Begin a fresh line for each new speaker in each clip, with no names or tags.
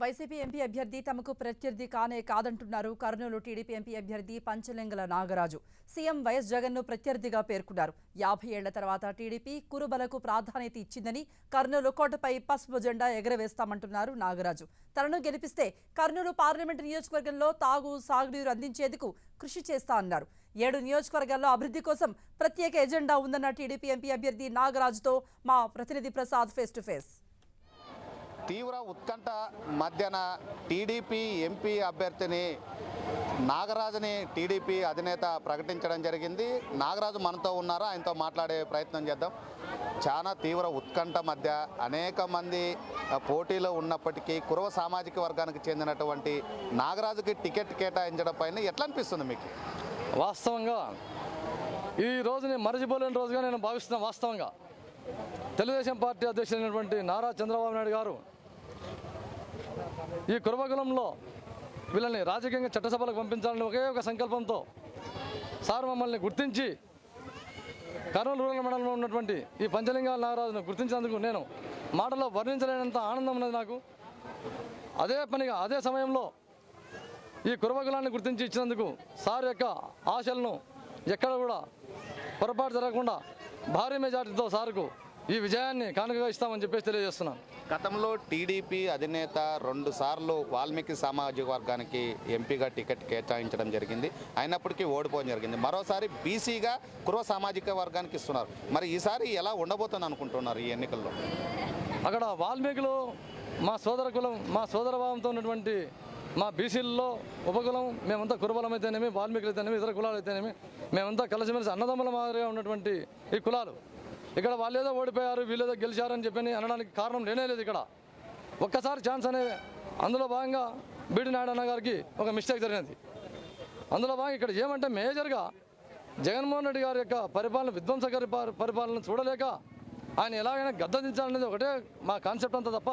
YCP MP అభ్యర్థి తమకు ప్రత్యర్థి కానే కాదంటున్నారు. కర్నూలు టీడీపీ ఎంపీ అభ్యర్థి పంచలింగల నాగరాజు. సీఎం వైఎస్ జగన్ను ప్రత్యర్థిగా పేర్కొన్నారు. యాభై ఏళ్ళ తర్వాత టీడీపీ కురుబలకు ప్రాధాన్యత ఇచ్చిందని కర్నూలు కోటపై పసుపు జెండా ఎగరవేస్తామంటున్నారు నాగరాజు. తనను గెలిపిస్తే కర్నూలు పార్లమెంటు నియోజకవర్గంలో తాగు సాగునీరు అందించేందుకు కృషి చేస్తా అన్నారు. ఏడు నియోజకవర్గాల్లో అభివృద్ధి కోసం ప్రత్యేక ఎజెండా ఉందన్న టీడీపీ ఎంపీ అభ్యర్థి నాగరాజుతో మా ప్రతినిధి ప్రసాద్ ఫేస్ టు ఫేస్.
తీవ్ర ఉత్కంఠ మధ్యన టీడీపీ ఎంపీ అభ్యర్థిని నాగరాజుని టీడీపీ అధినేత ప్రకటించడం జరిగింది. నాగరాజు మనతో ఉన్నారా? ఆయనతో మాట్లాడే ప్రయత్నం చేద్దాం. చాలా తీవ్ర ఉత్కంఠ మధ్య అనేక మంది పోటీలో ఉన్నప్పటికీ కురవ సామాజిక వర్గానికి చెందినటువంటి నాగరాజుకి టికెట్ కేటాయించడం పైన ఎట్లా అనిపిస్తుంది మీకు?
వాస్తవంగా ఈ రోజుని మరచిపోలేని రోజుగా నేను భావిస్తున్నాను వాస్తవంగా. తెలుగుదేశం పార్టీ అధ్యక్షులైనటువంటి నారా చంద్రబాబు నాయుడు గారు ఈ కురవకులంలో వీళ్ళని రాజకీయంగా చట్టసభలకు పంపించాలని ఒకే ఒక సంకల్పంతో సార్ మమ్మల్ని గుర్తించి కర్నూలు రూరల్ మండలంలో ఉన్నటువంటి ఈ పంచలింగాల నాగరాజును గుర్తించినందుకు నేను మాటలో వర్ణించలేనంత ఆనందం ఉన్నది నాకు. అదే పనిగా అదే సమయంలో ఈ కురవకులాన్ని గుర్తించి ఇచ్చినందుకు సార్ యొక్క ఆశలను ఎక్కడ కూడా పొరపాటు జరగకుండా భారీ మెజార్టీతో సార్కు ఈ విజయాన్ని కానుకగా ఇస్తామని చెప్పేసి తెలియజేస్తున్నాను
గతంలో టీడీపీ అధినేత రెండు సార్లు వాల్మీకి సామాజిక వర్గానికి ఎంపీగా టికెట్ కేటాయించడం జరిగింది. అయినప్పటికీ ఓడిపోవడం జరిగింది. మరోసారి బీసీగా కుర్వ సామాజిక వర్గానికి ఇస్తున్నారు. మరి ఈసారి ఎలా ఉండబోతుంది అనుకుంటున్నారు ఈ ఎన్నికల్లో?
అక్కడ వాల్మీకులు మా సోదర కులం మా సోదర భావంతో ఉన్నటువంటి మా బీసీలలో ఉపకులం మేమంతా కురబలం అయితేనేమి వాల్మీకులు అయితేనేమి ఇతర కులాలు అయితేనేమి మేమంతా కలిసిమెలిసి అన్నదమ్ముల మాదిరిగా ఉన్నటువంటి ఈ కులాలు ఇక్కడ వాళ్ళేదో ఓడిపోయారు వీళ్ళేదో గెలిచారని చెప్పని అనడానికి కారణం లేనే లేదు ఇక్కడ. ఒక్కసారి ఛాన్స్ అనే అందులో భాగంగా బీడి నాయుడు అన్న గారికి ఒక మిస్టేక్ జరిగినది. అందులో భాగంగా ఇక్కడ ఏమంటే మేజర్గా జగన్మోహన్ రెడ్డి గారి యొక్క పరిపాలన విధ్వంసకరి పరి- పరిపాలన చూడలేక ఆయన ఎలాగైనా గద్దదించాలనేది ఒకటే మా కాన్సెప్ట్ అంతా తప్ప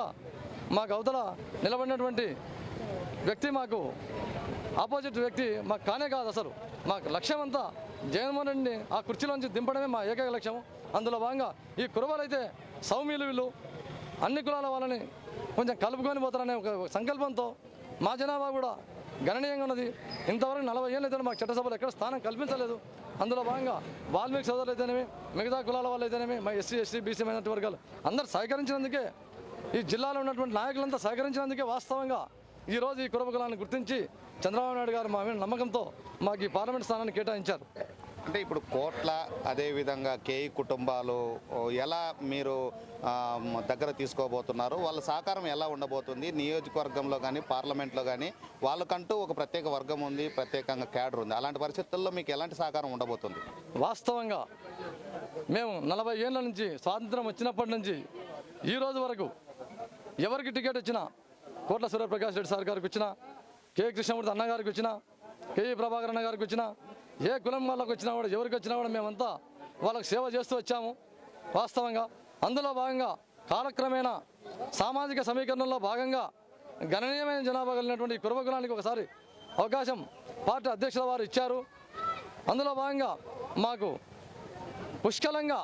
మాకు అవతల నిలబడినటువంటి వ్యక్తి మాకు ఆపోజిట్ వ్యక్తి మాకు కానే కాదు అసలు. మాకు లక్ష్యం అంతా జగన్మోహన్ రెడ్డిని ఆ కుర్చీలోంచి దింపడమే మా ఏకైక లక్ష్యం అందులో భాగంగా ఈ కురవలైతే సౌమ్యులు వీళ్ళు అన్ని కులాల వాళ్ళని కొంచెం కలుపుకొని పోతారనే ఒక సంకల్పంతో మా జనాభా కూడా గణనీయంగా ఉన్నది. ఇంతవరకు నలభై ఏళ్ళు అయితే మాకు చట్టసభలో ఎక్కడ స్థానం కల్పించలేదు. అందులో భాగంగా వాల్మీకి సోదరులు అయితేనేమి మిగతా కులాల వాళ్ళు అయితేనేమి మా ఎస్సీ ఎస్టీ బీసీ మైనార్టీ వర్గాలు అందరూ సహకరించినందుకే ఈ జిల్లాలో ఉన్నటువంటి నాయకులంతా సహకరించినందుకే వాస్తవంగా ఈరోజు ఈ కురబకులాన్ని గుర్తించి చంద్రబాబు నాయుడు గారు మా మీద నమ్మకంతో మాకు ఈ పార్లమెంట్ స్థానాన్ని కేటాయించారు.
అంటే ఇప్పుడు కోట్ల అదేవిధంగా కేయి కుటుంబాలు ఎలా మీరు దగ్గర తీసుకోబోతున్నారు? వాళ్ళ సహకారం ఎలా ఉండబోతుంది? నియోజకవర్గంలో కానీ పార్లమెంట్లో కానీ వాళ్ళకంటూ ఒక ప్రత్యేక వర్గం ఉంది ప్రత్యేకంగా క్యాడర్ ఉంది. అలాంటి పరిస్థితుల్లో మీకు ఎలాంటి సహకారం ఉండబోతుంది?
వాస్తవంగా మేము నలభై ఏళ్ళ నుంచి స్వాతంత్రం వచ్చినప్పటి నుంచి ఈ రోజు వరకు ఎవరికి టికెట్ వచ్చినా కోట్ల సూర్యప్రకాష్ రెడ్డి సార్ గారికి వచ్చినా కే కృష్ణమూర్తి అన్న గారికి వచ్చినా కేఈ ప్రభాకర్ అన్న గారికి వచ్చినా ఏ కులం వాళ్ళకి వచ్చినా కూడా ఎవరికి వచ్చినా కూడా మేమంతా వాళ్ళకి సేవ చేస్తూ వచ్చాము వాస్తవంగా. అందులో భాగంగా కాలక్రమేణా సామాజిక సమీకరణలో భాగంగా గణనీయమైన జనాభా కలిగినటువంటి ఈ కురవ కులానికి ఒకసారి అవకాశం పార్టీ అధ్యక్షుల వారు ఇచ్చారు. అందులో భాగంగా మాకు పుష్కలంగా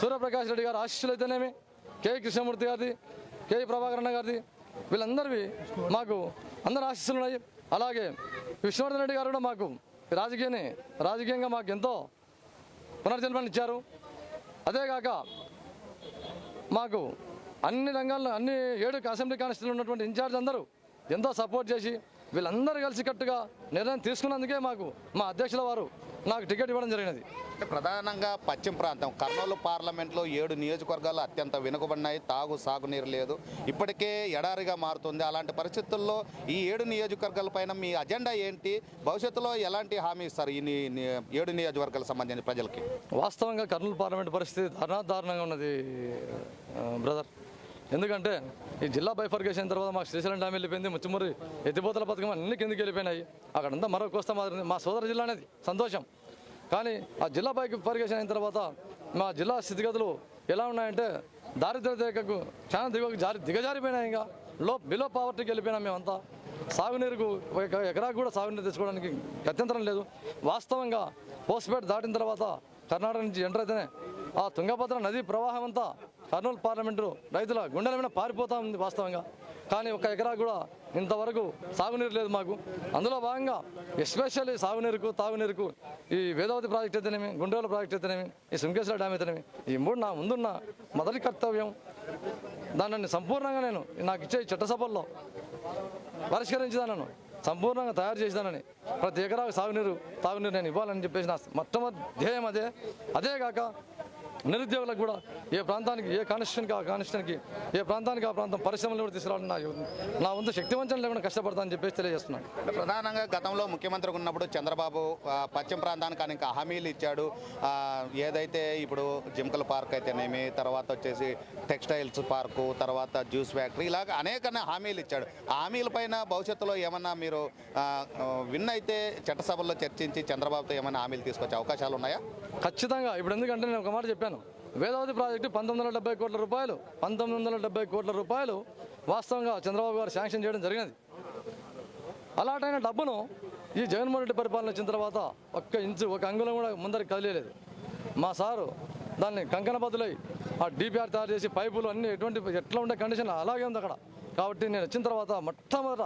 సూర్యప్రకాష్ రెడ్డి గారు ఆశీస్సులు అయితేనేమి కె కృష్ణమూర్తి గారిది కే ప్రభాకర్ అన్న గారిది వీళ్ళందరివి మాకు అందరు ఆశీస్సులు ఉన్నాయి. అలాగే విష్ణువర్ధన్ రెడ్డి గారు కూడా మాకు రాజకీయాన్ని రాజకీయంగా మాకు ఎంతో పునర్జన్మని ఇచ్చారు. అదేగాక మాకు అన్ని రంగాల్లో అన్ని ఏడు అసెంబ్లీ కాన్స్టిట్యూన్సీలో ఉన్నటువంటి ఇన్ఛార్జ్ అందరూ ఎంతో సపోర్ట్ చేసి వీళ్ళందరూ కలిసికట్టుగా నిర్ణయం తీసుకున్నందుకే మాకు మా అధ్యక్షుల వారు నాకు టికెట్ ఇవ్వడం జరిగినది.
ప్రధానంగా పశ్చిమ ప్రాంతం కర్నూలు పార్లమెంట్లో ఏడు నియోజకవర్గాలు అత్యంత వెనుకబడినాయి తాగు సాగునీరు లేదు. ఇప్పటికే ఎడారిగా మారుతుంది. అలాంటి పరిస్థితుల్లో ఈ ఏడు నియోజకవర్గాల పైన మీ అజెండా ఏంటి? భవిష్యత్తులో ఎలాంటి హామీ ఇస్తారు ఈ ఏడు నియోజకవర్గాలకు సంబంధించిన ప్రజలకి?
వాస్తవంగా కర్నూలు పార్లమెంట్ పరిస్థితి దారుణా దారుణంగా ఉన్నది బ్రదర్. ఎందుకంటే ఈ జిల్లా బైఫర్గేషన్ తర్వాత మాకు శ్రీశైలం డ్యామ్ వెళ్ళిపోయింది ముచ్చుమూరి ఎత్తిపోతల పథకం అన్ని కిందకి వెళ్ళిపోయినాయి. అక్కడంతా మరో కోస్తా మాదిరి మా సోదర జిల్లా అనేది సంతోషం. కానీ ఆ జిల్లా బైఫర్గేషన్ అయిన తర్వాత మా జిల్లా స్థితిగతులు ఎలా ఉన్నాయంటే దారిద్ర్య రేఖకు చాలా దిగ జారి దిగజారిపోయినాయి ఇంకా. లో బిలో పావర్టీకి వెళ్ళిపోయినాం మేమంతా. సాగునీరుకు ఒక ఎకరాకు కూడా సాగునీరు తెచ్చుకోవడానికి గత్యంతరం లేదు. వాస్తవంగా పోస్ట్పేట దాటిన తర్వాత కర్ణాటక నుంచి ఎంటర్ అయితేనే ఆ తుంగభద్ర నదీ ప్రవాహం అంతా కర్నూలు పార్లమెంటు రైతుల గుండెల మీద పారిపోతా ఉంది వాస్తవంగా. కానీ ఒక ఎకరా కూడా ఇంతవరకు సాగునీరు లేదు మాకు. అందులో భాగంగా ఎస్పెషల్లీ సాగునీరుకు తాగునీరుకు ఈ వేదావతి ప్రాజెక్ట్ అయితేనేమి గుండెల ప్రాజెక్ట్ అయితేనేమి ఈ సుంకేశ్వర డ్యామ్ అయితేనేమి ఈ మూడు నా ముందున్న మొదటి కర్తవ్యం. దానిని సంపూర్ణంగా నేను నాకు ఇచ్చే చట్టసభల్లో పరిష్కరించేదానను సంపూర్ణంగా తయారు చేసేదానని ప్రతి ఎకరాకు సాగునీరు తాగునీరు నేను ఇవ్వాలని చెప్పేసి నా మొట్టమొదటి ధ్యేయం అదే. అదే కాక నిరుద్యోగులకు కూడా ఏ ప్రాంతానికి ఏ కాన్స్టిట్యూన్కి ఆ కాన్స్టిట్యూన్కి ఏ ప్రాంతానికి ఆ ప్రాంతం పరిశ్రమలు కూడా తీసుకురావడం నా నా వంతు శక్తివంచన లేకుండా కష్టపడతానని చెప్పేసి తెలియజేస్తున్నాను
ప్రధానంగా గతంలో ముఖ్యమంత్రిగా ఉన్నప్పుడు చంద్రబాబు పశ్చిమ ప్రాంతానికి అనేక హామీలు ఇచ్చాడు. ఏదైతే ఇప్పుడు జింకల పార్క్ అయితేనేమి తర్వాత వచ్చేసి టెక్స్టైల్స్ పార్కు తర్వాత జ్యూస్ ఫ్యాక్టరీ ఇలాగ అనేక హామీలు ఇచ్చాడు. ఆ హామీలపైన భవిష్యత్తులో ఏమన్నా మీరు విన్ అయితే చట్టసభల్లో చర్చించి చంద్రబాబుతో ఏమైనా హామీలు తీసుకొచ్చే అవకాశాలు ఉన్నాయా?
ఖచ్చితంగా. ఇప్పుడు ఎందుకంటే నేను ఒక మాట చెప్పాను. వేదావతి ప్రాజెక్టు పంతొమ్మిది వందల డెబ్బై కోట్ల రూపాయలు. పంతొమ్మిది వందల డెబ్బై కోట్ల రూపాయలు వాస్తవంగా చంద్రబాబు గారు శాంక్షన్ చేయడం జరిగినది. అలాటైన డబ్బును ఈ జగన్మోహన్ రెడ్డి పరిపాలన వచ్చిన తర్వాత ఒక్క ఇంచు ఒక అంగుళం కూడా ముందరికి కదిలేదు మా సారు దాన్ని కంకణ బదులై ఆ డిపిఆర్ తయారు చేసి పైపులు అన్ని ఎటువంటి ఎట్లా ఉండే కండిషన్ అలాగే ఉంది అక్కడ. కాబట్టి నేను వచ్చిన తర్వాత మొట్టమొదట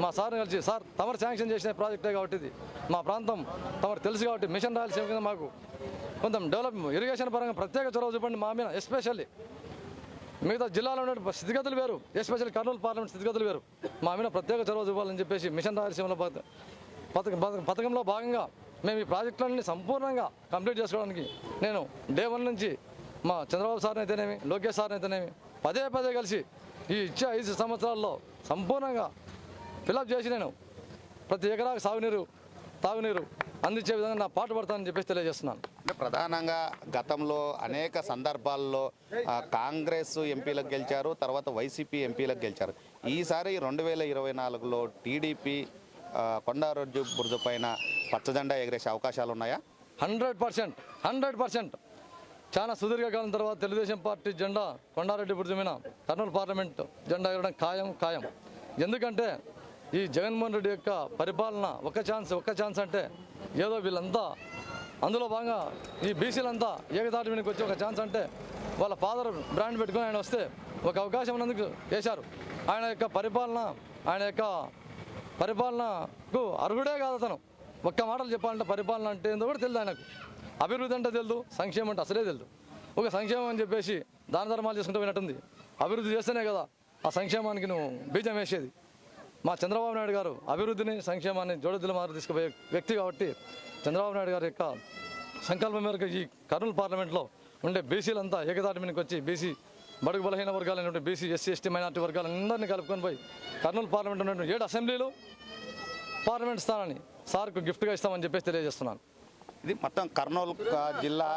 మా సార్ని కలిసి సార్ తమరు శాంక్షన్ చేసిన ప్రాజెక్టే కాబట్టి ఇది. మా ప్రాంతం తమరు తెలుసు కాబట్టి మిషన్ రాయలసీమ కింద మాకు కొంచెం డెవలప్ ఇరిగేషన్ పరంగా ప్రత్యేక చొరవ చూపండి మా మీద ఎస్పెషల్లీ మిగతా జిల్లాలో ఉన్న స్థితిగతులు వేరు ఎస్పెషల్ కర్నూలు పార్లమెంట్ స్థితిగతులు వేరు. మా మీద ప్రత్యేక చొరవ చూపాలని చెప్పేసి మిషన్ రాయలసీమలో పథకం- పథకంలో భాగంగా మేము ఈ ప్రాజెక్టులన్నీ సంపూర్ణంగా కంప్లీట్ చేసుకోవడానికి నేను డే వన్ నుంచి మా చంద్రబాబు సార్ని అయితేనేమి లోకేష్ సార్ని అయితేనేమి పదే పదే కలిసి ఈ ఇచ్చే ఐదు సంవత్సరాల్లో సంపూర్ణంగా ఫిలప్ చేసి నేను ప్రతి ఎకరాకు సాగునీరు తాగునీరు అందించే విధంగా నా పాటు పడతానని చెప్పేసి తెలియజేస్తున్నాను.
ప్రధానంగా గతంలో అనేక సందర్భాల్లో కాంగ్రెస్ ఎంపీలకు గెలిచారు తర్వాత వైసీపీ ఎంపీలకు గెలిచారు. ఈసారి రెండు వేల ఇరవై నాలుగులో టీడీపీ కొండారెడ్డి బురద పైన పచ్చజెండా ఎగరేసే అవకాశాలు ఉన్నాయా
హండ్రెడ్ పర్సెంట్ హండ్రెడ్ పర్సెంట్. చాలా సుదీర్ఘకాలం తర్వాత తెలుగుదేశం పార్టీ జెండా కొండారెడ్డి బుర్జు కర్నూలు పార్లమెంట్ జెండా ఎగరడం ఖాయం ఖాయం. ఎందుకంటే ఈ జగన్మోహన్ రెడ్డి యొక్క పరిపాలన ఒక ఛాన్స్ ఒక ఛాన్స్ అంటే ఏదో వీళ్ళంతా అందులో భాగంగా ఈ బీసీలంతా ఏకదాటి మీదకి వచ్చి ఒక ఛాన్స్ అంటే వాళ్ళ ఫాదర్ బ్రాండ్ పెట్టుకొని ఆయన వస్తే ఒక అవకాశం ఉన్నందుకు చేశారు. ఆయన యొక్క పరిపాలన ఆయన యొక్క పరిపాలనకు అర్హుడే కాదు అతను. ఒక్క మాటలు చెప్పాలంటే పరిపాలన అంటే ఏందో కూడా తెలియదు ఆయనకు. అభివృద్ధి అంటే తెలియదు సంక్షేమం అంటే అసలే తెలియదు ఒక సంక్షేమం అని చెప్పేసి దాన ధర్మాలు చేసుకుంటూ పోయినట్టుంది. అభివృద్ధి చేస్తేనే కదా ఆ సంక్షేమానికి నువ్వు బీజం వేసేది. మా చంద్రబాబు నాయుడు గారు అభివృద్ధిని సంక్షేమాన్ని జోడెద్దుల మారు తీసుకుపోయే వ్యక్తి కాబట్టి చంద్రబాబు నాయుడు గారి యొక్క సంకల్పం మేరకు ఈ కర్నూలు పార్లమెంట్లో ఉండే బీసీలంతా ఏకదాటి మీదకి వచ్చి బీసీ బడుగు బలహీన వర్గాలైనటువంటి బీసీ ఎస్సీ ఎస్టీ మైనార్టీ వర్గాలందరినీ కలుపుకొని పోయి కర్నూలు పార్లమెంట్ ఉన్నటువంటి ఏడు అసెంబ్లీలు పార్లమెంట్ స్థానాన్ని సార్కు గిఫ్ట్గా ఇస్తామని చెప్పేసి తెలియజేస్తున్నాను.
ఇది మొత్తం కర్నూలు జిల్లా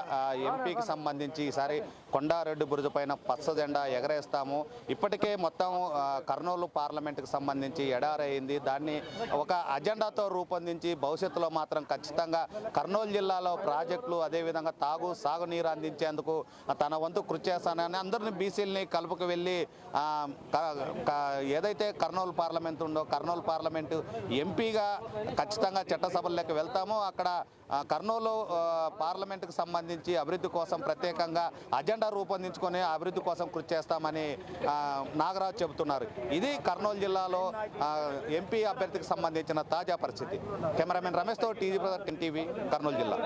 ఎంపీకి సంబంధించి ఈసారి కొండారెడ్డి బురుజ పైన పచ్చ జెండా ఎగరేస్తాము. ఇప్పటికే మొత్తం కర్నూలు పార్లమెంట్కి సంబంధించి ఎడారైంది. దాన్ని ఒక అజెండాతో రూపొందించి భవిష్యత్తులో మాత్రం ఖచ్చితంగా కర్నూలు జిల్లాలో ప్రాజెక్టులు అదేవిధంగా తాగు సాగునీరు అందించేందుకు తన వంతు కృషి చేస్తానని అందరిని బీసీలని కలుపుకు వెళ్ళి ఏదైతే కర్నూలు పార్లమెంట్ ఉందో కర్నూలు పార్లమెంటు ఎంపీగా ఖచ్చితంగా చట్టసభల్లోకి వెళ్తామో. అక్కడ కర్నూలు గతంలో పార్లమెంటుకు సంబంధించి అభివృద్ధి కోసం ప్రత్యేకంగా అజెండా రూపొందించుకొని అభివృద్ధి కోసం కృషి చేస్తామని నాగరాజు చెబుతున్నారు. ఇది కర్నూలు జిల్లాలో ఎంపీ అభ్యర్థికి సంబంధించిన తాజా పరిస్థితి. కెమెరామెన్ రమేష్తో టీవీ టీవీ కర్నూలు జిల్లా.